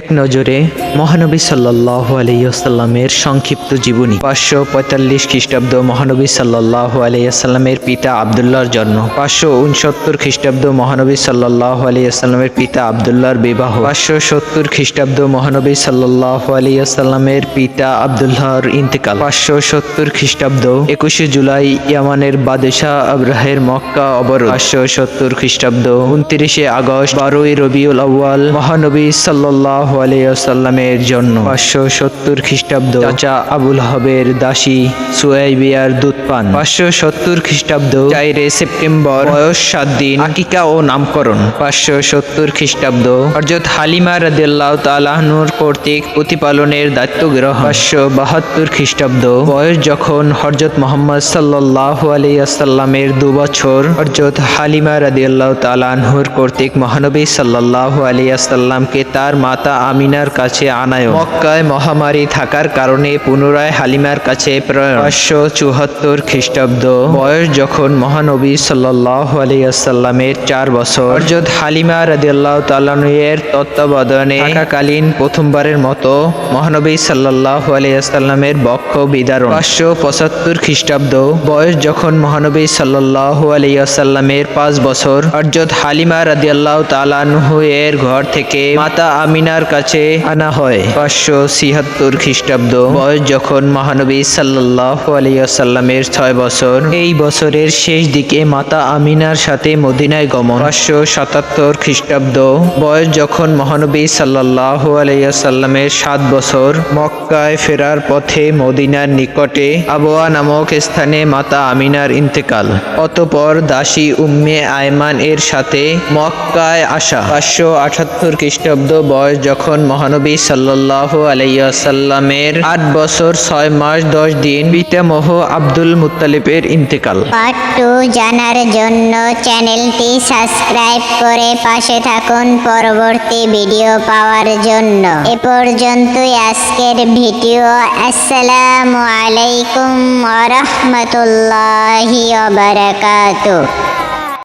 এক নজরে মহানবী সাল্লাহ আলাইসাল্লামের সংক্ষিপ্ত জীবনী। পাঁচশো পঁয়তাল্লিশ খ্রিস্টাব্দ মহানবী সাল্লাহ আলাইসাল্লামের পিতা আবদুল্লাহর জন্ম। পাঁচশো উনসত্তর খ্রিস্টাব্দ মহানবী সাল্লাহ আলাইসাল্লামের পিতা আবদুল্লাহর বিবাহ। পাঁচশো সত্তর খ্রিস্টাব্দ মহানবী সাল্লাহ আলাইসাল্লামের পিতা আবদুল্লাহর ইন্তেকাল। পাঁচশো সত্তর খ্রিস্টাব্দ একুশে জুলাই ইয়ামানের বাদেশাহ আব্রাহের মক্কা অবরোধ। পাঁচশো সত্তর খ্রিস্টাব্দ উনত্রিশে আগস্ট বারোই রবিউল আউয়াল মহানবী সাল্লাহ আলাইসাল্লামের জন্য পাঁচশো সত্তর খ্রিস্টাব্দ চাচা আবুল হবের দাসী সুয়াইবিয়ার দুধ পান। পাঁচশো সত্তর খ্রিস্টাব্দ চাইরে সেপ্টেম্বর বয়স সাত দিন আকিকা ও নামকরণ। পাঁচশো সত্তর খ্রিস্টাব্দ হরজত হালিমা রাদিয়াল্লাহ তালাহনুর কর্তৃক প্রতিপালনের দায়িত্ব গ্রহণ। পাঁচশো বাহাত্তর খ্রিস্টাব্দ বয়স যখন হরজত মোহাম্মদ সাল্লাহ আলাইসাল্লামের দু বছর হরজত হালিমা রাদিয়াল্লাহ তালাহুর কর্তৃক মহানবী সাল্লাহ আলিয়াসাল্লামকে তার মাতা আমিনার কাছে আনায় মক্কায় মহামারী থাকার কারণে পুনরায় হালিমার কাছে প্রেরণ। পাঁচশো চুহাত্তর খ্রিস্টাব্দ। বয়স যখন মহানবী সাল্লাহ চার বছর। হরজত হালিমা রাদিয়াল্লাহ তালানুয়ের তত্ত্বাবধানে থাকাকালীন প্রথমবারের মতো মহানবী সাল্লাহ আলিয়াসাল্লামের বক্ষ বিদারণ। পাঁচশো পঁচাত্তর খ্রিস্টাব্দ। বয়স যখন মহানবী সাল্লাহ আলিয়াসাল্লামের পাঁচ বছর। হরজত হালিমা রাদিয়াল্লাহ তালানহু এর ঘর থেকে মাতা আমিনার কাছে আনা হয়। পাঁচশো ছিয়াত্তর খ্রিস্টাব্দ বয়স যখন মহানবী সাল্লাহ আলিয়াসাল্লামের ছয় বছর। এই বছরের শেষ দিকে মাতা আমিনার সাথে মদিনায় গমন। পাঁচশো সাতাত্তর খ্রিস্টাব্দ বয়স যখন মহানবী সাল্লাহ আলাইসাল্লামের সাত বছর মক্কায় ফেরার পথে মদিনার নিকটে আবোয়া নামক স্থানে মাতা আমিনার ইন্তেকাল। অতপর দাসী উম্মে আয়মান এর সাথে মক্কায় আসা। পাঁচশো আটাত্তর খ্রিস্টাব্দ বয়স যখন মহানবী সাল্লাহ আলাইসাল্লামের আট বছর, ছয় মাস, দশ দিন পিতামহ আব্দুল মুত্তালিবের ইন্তেকাল। জানার জন্য চ্যানেলটি সাবস্ক্রাইব করে পাশে থাকুন পরবর্তী ভিডিও পাওয়ার জন্য। এ পর্যন্তই আজকের ভিডিও। আসসালামু আলাইকুম রাহমাতুল্লাহি বারাকাতুহু।